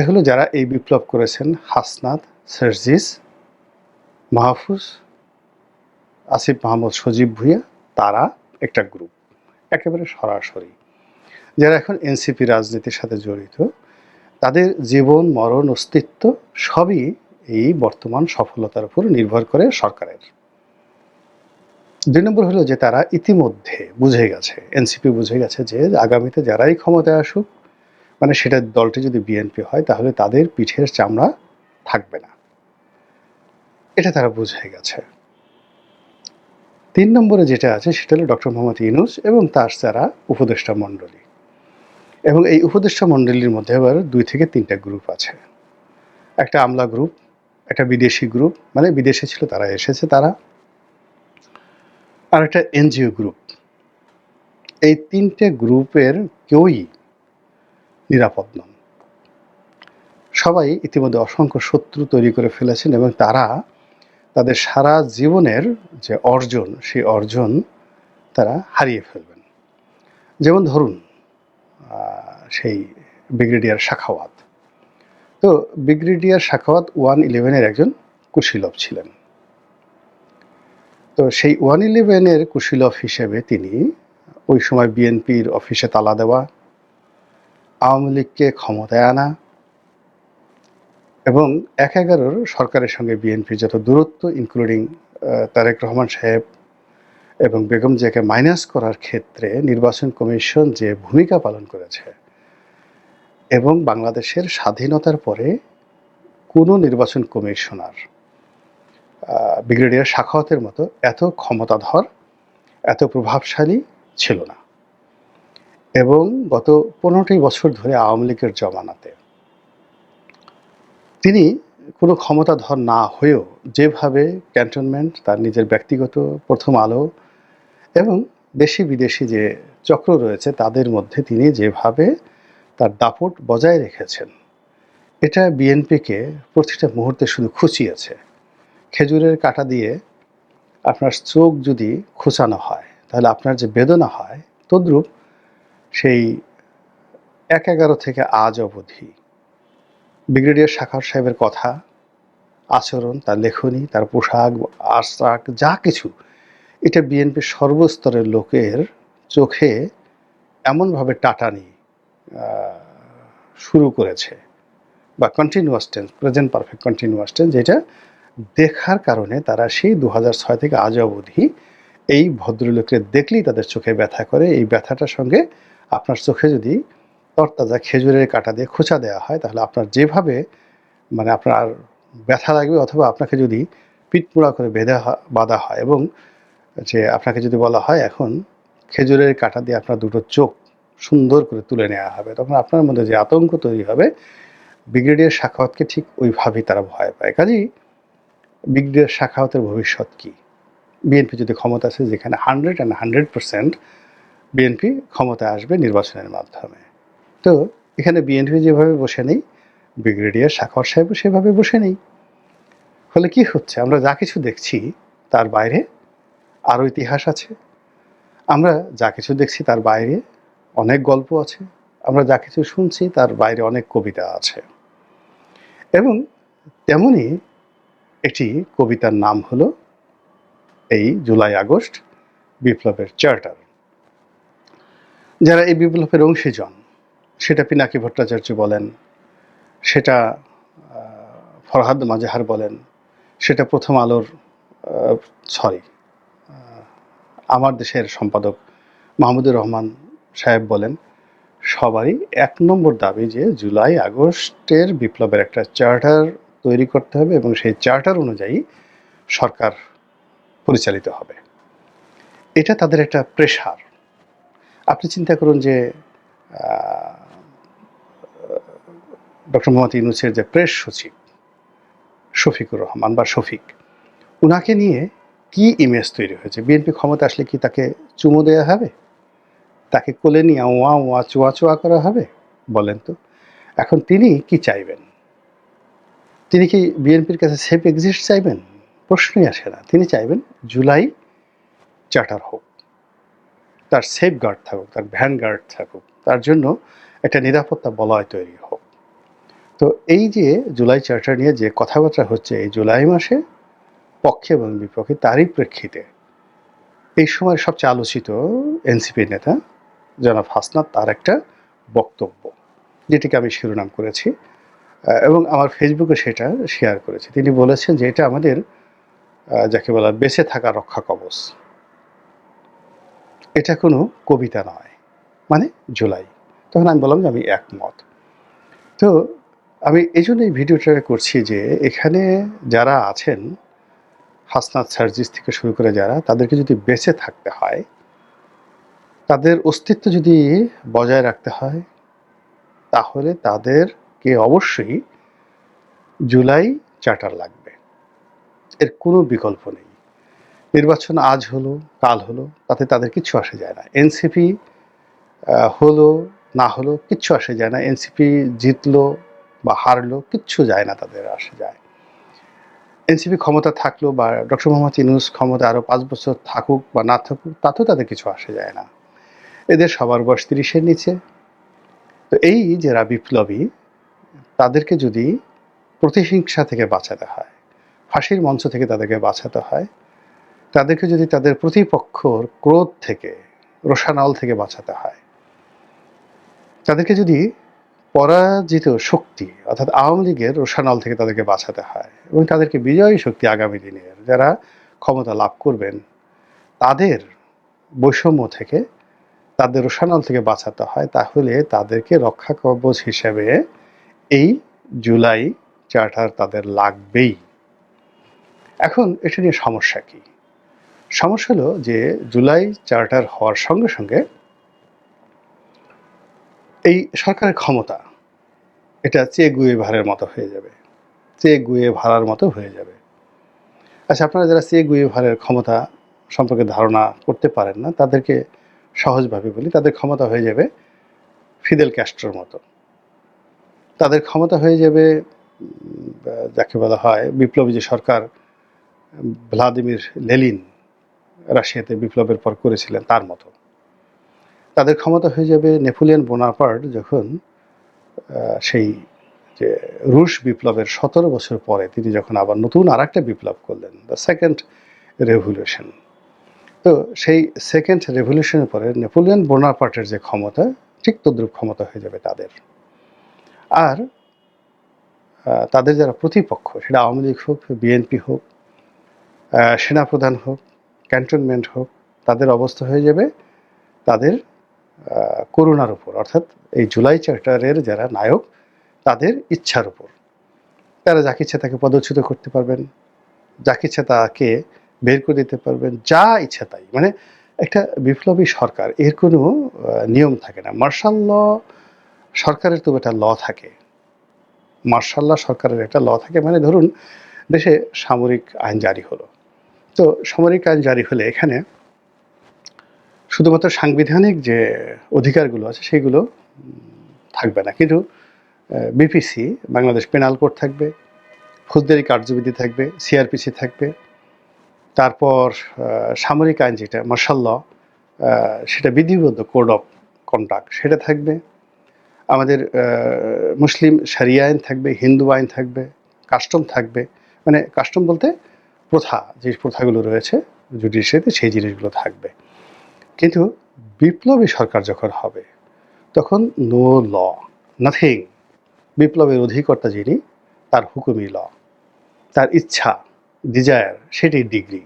একটা হলো যারা এই বিপ্লব করেছেন, হাসনাত, সার্জিস, মাহফুজ, আসিফ মাহমুদ, সজীব ভুঁইয়া, তারা একটা গ্রুপ একেবারে সরাসরি। যারা এখন এনসিপি রাজনীতির সাথে জড়িত, তাদের জীবন, মরণ, অস্তিত্ব সবই এই বর্তমান সফলতার উপর নির্ভর করে সরকারের। দুই নম্বর হলো যে তারা ইতিমধ্যে বুঝে গেছে এনসিপি বুঝে গেছে যে আগামীতে যারাই ক্ষমতায় আসুক মানে সেটা দলটি যদি বিএনপি হয়, তাহলে তাদের পিঠের চামড়া থাকবে না। এটা তারা বুঝে গেছে। তিন নম্বরে যেটা আছে, সেটা হলো ডক্টর মোহাম্মদ ইউনুস এবং তার যারা উপদেষ্টা মণ্ডলী। এবং এই উপদেষ্টা মণ্ডলীর মধ্যে আবার দুই থেকে তিনটা গ্রুপ আছে। একটা আমলা গ্রুপ একটা বিদেশি গ্রুপ মানে বিদেশে ছিল, তারা এসেছে, তারা। আর একটা এনজিও গ্রুপ এই তিনটে গ্রুপের কেউই নিরাপদ নন। সবাই ইতিমধ্যে অসংখ্য শত্রু তৈরি করে ফেলেছেন এবং তারা তাদের সারা জীবনের যে অর্জন, সেই অর্জন তারা হারিয়ে ফেলবেন। যেমন ধরুন সেই ব্রিগেডিয়ার শাখাওয়াত। তো ব্রিগেডিয়ার শাখাওয়াত ওয়ান ইলেভেনের একজন কুশীলভ ছিলেন। তো সেই ওয়ান ইলেভেনের কুশীলভ হিসেবে তিনি ওই সময় বিএনপির অফিসে তালা দেওয়া আওয়ামী লীগকে ক্ষমতায় আনা এবং এক এগারোর সরকারের সঙ্গে বিএনপির যত দূরত্ব ইনক্লুডিং তারেক রহমান সাহেব এবং বেগম জিয়াকে মাইনাস করার ক্ষেত্রে নির্বাচন কমিশন যে ভূমিকা পালন করেছে এবং বাংলাদেশের স্বাধীনতার পরে কোনো নির্বাচন কমিশনার ব্রিগেডিয়ার শাখাওয়াতের মতো এত ক্ষমতাধর, এত প্রভাবশালী ছিল না। এবং গত পনেরোটি বছর ধরে আওয়ামী লীগের জমানাতে। তিনি কোনো ক্ষমতাধর না হয়েও যেভাবে ক্যান্টনমেন্ট, তার নিজের ব্যক্তিগত প্রথম আলো এবং দেশি বিদেশি যে চক্র রয়েছে, তাদের মধ্যে তিনি যেভাবে তার দাপট বজায় রেখেছেন, এটা বিএনপিকে প্রতিটা মুহূর্তে শুধু খুঁচিয়েছে। খেজুরের কাটা দিয়ে আপনার চোখ যদি খোঁচানো হয়, তাহলে আপনার যে বেদনা হয়, তদ্রূপ সেই এক এগারো থেকে আজ অবধি ব্রিগেডিয়ার শাখার সাহেবের কথা, আচরণ, তার লেখনী, তার পোশাক, আশ্রাক, যা কিছু, এটা বিএনপির সর্বস্তরের লোকের চোখে এমনভাবে টাটানি শুরু করেছে বা continuous tense present perfect continuous tense যেটা দেখার কারণে তারা সেই দু ছয় থেকে আজ অবধি এই ভদ্রলোককে দেখলেই তাদের চোখে ব্যথা করে, এই ব্যথাটার সঙ্গে আপনার চোখে যদি তরতাজা খেজুরের কাটা দিয়ে খোঁচা দেওয়া হয়, তাহলে আপনার যেভাবে মানে আপনার ব্যথা লাগবে অথবা আপনাকে যদি পিটমোড়া করে বেঁধা বাঁধা হয় এবং যে আপনাকে যদি বলা হয় এখন খেজুরের কাটা দিয়ে আপনার দুটো চোখ সুন্দর করে তুলে নেওয়া হবে, তখন আপনার মধ্যে যে আতঙ্ক তৈরি হবে, ব্রিগেডিয়ার শাখাওয়াতকে ঠিক ওইভাবেই তারা ভয় পায়। কাজেই ব্রিগেডিয়ার শাখাওয়াতের ভবিষ্যৎ কী? বিএনপি যদি ক্ষমতা আছে যেখানে hundred and hundred percent BNP ক্ষমতায় আসবে নির্বাচনের মাধ্যমে। তো এখানে বিএনপি যেভাবে বসে নেই, ব্রিগেডিয়ার শাখাওয়াত সাহেবও সেভাবে বসে নেই। ফলে কি হচ্ছে? আমরা যা কিছু দেখছি, তার বাইরে আরও ইতিহাস আছে। আমরা যা কিছু দেখছি, তার বাইরে অনেক গল্প আছে। আমরা যা কিছু শুনছি, তার বাইরে অনেক কবিতা আছে। এবং তেমনি একটি কবিতার নাম হলো এই জুলাই আগস্ট বিপ্লবের চার্টার। যারা এই বিপ্লবের অংশীজন, সেটা পিনাকি ভট্টাচার্য বলেন, সেটা ফরহাদ মাজেহার বলেন, সেটা প্রথম আলোর সরি আমার দেশের সম্পাদক মাহমুদুর রহমান সাহেব বলেন, সবারই এক নম্বর দাবি যে জুলাই আগস্টের বিপ্লবের একটা চার্টার তৈরি করতে হবে এবং সেই চার্টার অনুযায়ী সরকার পরিচালিত হবে। এটা তাদের একটা প্রেশার আপনি চিন্তা করুন যে ডক্টর মোহাম্মদ ইউনুসের যে প্রেস সচিব, শফিকুর রহমান বা শফিক, উনাকে নিয়ে কি ইমেজ তৈরি হয়েছে? বিএনপি ক্ষমতা আসলে কি তাকে চুমো দেওয়া হবে? তাকে কোলে নিয়ে ওয়া ওয়া চোয়া চোয়া করা হবে? বলেন তো। এখন তিনি কি চাইবেন? তিনি কি বিএনপির কাছে সেফ এক্সিস্ট চাইবেন? প্রশ্নই আসে না। তিনি চাইবেন জুলাই চার্টার হোক। তার সেফ গার্ড থাকুক, তার ভ্যান গার্ড থাকুক, তার জন্য একটা নিরাপত্তা বলয় তৈরি হোক। তো এই যে জুলাই চার্টার নিয়ে যে কথাবার্তা হচ্ছে এই জুলাই মাসে, পক্ষে এবং বিপক্ষে তারই প্রেক্ষিতে, এই সময় সবচেয়ে আলোচিত এনসিপি নেতা জনাব হাসনাত তার একটা বক্তব্য, যেটিকে আমি শিরোনাম করেছি এবং আমার ফেসবুকে সেটা শেয়ার করেছি। তিনি বলেছেন যে এটা আমাদের যাকে বলা বেঁচে থাকা রক্ষা কবচ। এটা কোনো কবিতা নয় মানে জুলাই। তখন আমি বললাম যে আমি একমত। তো আমি এই জন্য এই ভিডিওটা করছি যে এখানে যারা আছেন, হাসনাত সার্জিস থেকে শুরু করে যারা, তাদেরকে যদি বেঁচে থাকতে হয়, তাদের অস্তিত্ব যদি বজায় রাখতে হয়, তাহলে তাদেরকে অবশ্যই জুলাই চার্টার লাগবে। এর কোনো বিকল্প নেই। নির্বাচন আজ হলো, কাল হলো, তাতে তাদের কিচ্ছু আসে যায় না। এনসিপি হলো, না হলো, কিচ্ছু আসে যায় না। এনসিপি জিতলো বা হারলো, কিচ্ছু যায় না তাদের, আসে যায়। এনসিপি ক্ষমতা থাকল বা ডক্টর মোহাম্মদ ইনুস ক্ষমতা আরও পাঁচ বছর থাকুক বা না থাকুক, তাতেও তাদের কিছু আসে যায় না। এদের সবার বয়স তিরিশের নিচে। তো এই যারা বিপ্লবী, তাদেরকে যদি প্রতিহিংসা থেকে বাঁচাতে হয়, ফাঁসির মঞ্চ থেকে তাদেরকে বাঁচাতে হয় তাদেরকে যদি তাদের প্রতিপক্ষর ক্রোধ থেকে রোষানল থেকে বাঁচাতে হয়, তাদেরকে যদি পরাজিত শক্তি, অর্থাৎ আওয়ামী লীগের রোষানল থেকে তাদেরকে বাঁচাতে হয় এবং তাদেরকে বিজয়ী শক্তি আগামী দিনের যারা ক্ষমতা লাভ করবেন, তাদের বৈষম্য থেকে তাদের রোষানল থেকে বাঁচাতে হয়, তাহলে তাদেরকে রক্ষা কবচ হিসেবে এই জুলাই চার্টার তাদের লাগবেই। এখন এটা নিয়ে সমস্যা কি? সমস্যা হলো যে জুলাই চার্টার হওয়ার সঙ্গে সঙ্গে এই সরকারের ক্ষমতা, এটা চেয়ে গুয়ে ভাড়ের মতো হয়ে যাবে। চেয়ে গুয়ে ভাড়ার মতো হয়ে যাবে। আচ্ছা আপনারা যারা চেয়ে গুয়ে ভাড়ের ক্ষমতা সম্পর্কে ধারণা করতে পারেন না, তাদেরকে সহজভাবে বলি, তাদের ক্ষমতা হয়ে যাবে ফিদেল ক্যাস্ট্রোর মতো। তাদের ক্ষমতা হয়ে যাবে যাকে বলা হয় বিপ্লবী যে সরকার ভ্লাদিমির লেলিন। রাশিয়াতে বিপ্লবের পর করেছিলেন তার মতো। তাদের ক্ষমতা হয়ে যাবে নেপোলিয়ন বোনাপার্ট যখন সেই যে রুশ বিপ্লবের সতেরো বছর পরে তিনি যখন আবার নতুন আর একটা বিপ্লব করলেন দ্য সেকেন্ড রেভলিউশন তো সেই সেকেন্ড রেভলিউশনের পরে নেপোলিয়ন বোনাপার্টের যে ক্ষমতা, ঠিক তদ্রুপ ক্ষমতা হয়ে যাবে তাদের। আর তাদের যারা প্রতিপক্ষ, সেটা আওয়ামী লীগ হোক, বিএনপি হোক সেনাপ্রধান হোক ক্যান্টনমেন্ট হোক, তাদের অবস্থা হয়ে যাবে। তাদের করুণার উপর, অর্থাৎ এই জুলাই চার্টারের যারা নায়ক, তাদের ইচ্ছার উপর। তারা যাকে ইচ্ছা তাকে পদচ্যুত করতে পারবেন, যাকে ইচ্ছা তাকে বের করে দিতে পারবেন, যা ইচ্ছা তাই। মানে একটা বিপ্লবী সরকার, এর কোনো নিয়ম থাকে না। মার্শাল ল সরকারের তো একটা ল থাকে। মার্শাল সরকারের একটা ল থাকে মানে ধরুন, দেশে সামরিক আইন জারি হলো। তো সামরিক আইন জারি হলে এখানে শুধুমাত্র সাংবিধানিক যে অধিকারগুলো আছে সেগুলো থাকবে না। কিন্তু বিপিসি বাংলাদেশ পেনাল কোড থাকবে, ফৌজদারি কার্যবিধি থাকবে সিআরপিসি থাকবে। তারপর সামরিক আইন যেটা মার্শাল সেটা বিধিবদ্ধ কোড অফ কন্ডাক্ট সেটা থাকবে। আমাদের মুসলিম সারিয়া আইন থাকবে, হিন্দু আইন থাকবে কাস্টম থাকবে। মানে কাস্টম বলতে প্রথা, যে প্রথাগুলো রয়েছে জুডিশিয়ারিতে সেই জিনিসগুলো থাকবে। কিন্তু বিপ্লবী সরকার যখন হবে, তখন নো ল নাথিং বিপ্লবের অধিকর্তা যিনি, তার হুকুমি ল তার ইচ্ছা ডিজায়ার সেটি ডিগ্রি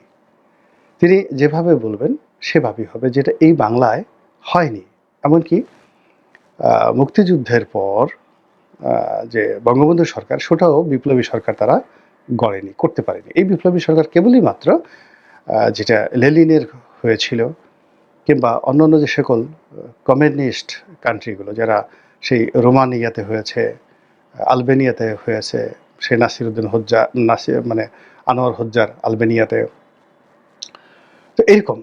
তিনি যেভাবে বলবেন, সেভাবেই হবে, যেটা এই বাংলায় হয়নি। এমনকি মুক্তিযুদ্ধের পর যে বঙ্গবন্ধু সরকার, সেটাও বিপ্লবী সরকার তারা গড়েনি, করতে পারেনি। এই বিপ্লবী সরকার কেবলই মাত্র যেটা লেলিনের হয়েছিল কিংবা অন্যান্য যে সকল কমিউনিস্ট কান্ট্রিগুলো যারা সেই রোমানিয়াতে হয়েছে, আলবেনিয়াতে হয়েছে সে নাসিরুদ্দিন হজ্জা, নাসির মানে আনোয়ার হজ্জার আলবেনিয়াতে। তো এরকম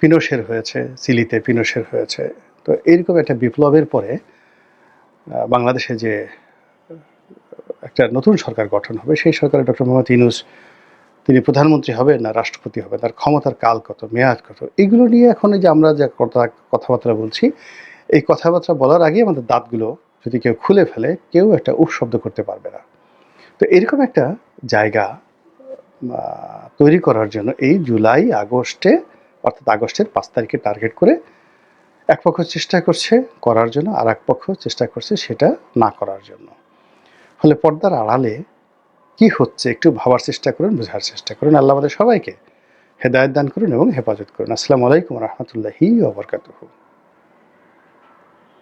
পিনোশের হয়েছে চিলিতে পিনোশের হয়েছে। তো এরকম একটা বিপ্লবের পরে বাংলাদেশে যে একটা নতুন সরকার গঠন হবে, সেই সরকারে ডক্টর মোহাম্মদ ইউনুস তিনি প্রধানমন্ত্রী হবেন না রাষ্ট্রপতি হবে তার ক্ষমতার কাল কত, মেয়াদ কত, এগুলো নিয়ে এখন যে আমরা যে কথা, কথাবার্তা বলছি, এই কথাবার্তা বলার আগে আমাদের দাঁতগুলো যদি কেউ খুলে ফেলে, কেউ একটা উফ শব্দ করতে পারবে না। তো এরকম একটা জায়গা তৈরি করার জন্য এই জুলাই আগস্টে, অর্থাৎ আগস্টের পাঁচ তারিখে টার্গেট করে এক পক্ষ চেষ্টা করছে করার জন্য, আর এক পক্ষ চেষ্টা করছে সেটা না করার জন্য। ফলে পর্দার আড়ালে কি হচ্ছে একটু ভাবার চেষ্টা করুন, বোঝার চেষ্টা করুন। আল্লাহ আমাদের সবাইকে হেদায়ত দান করুন এবং হেফাজত করুন। আসসালামু আলাইকুম রহমতুল্লাহি ওবরকাতুহু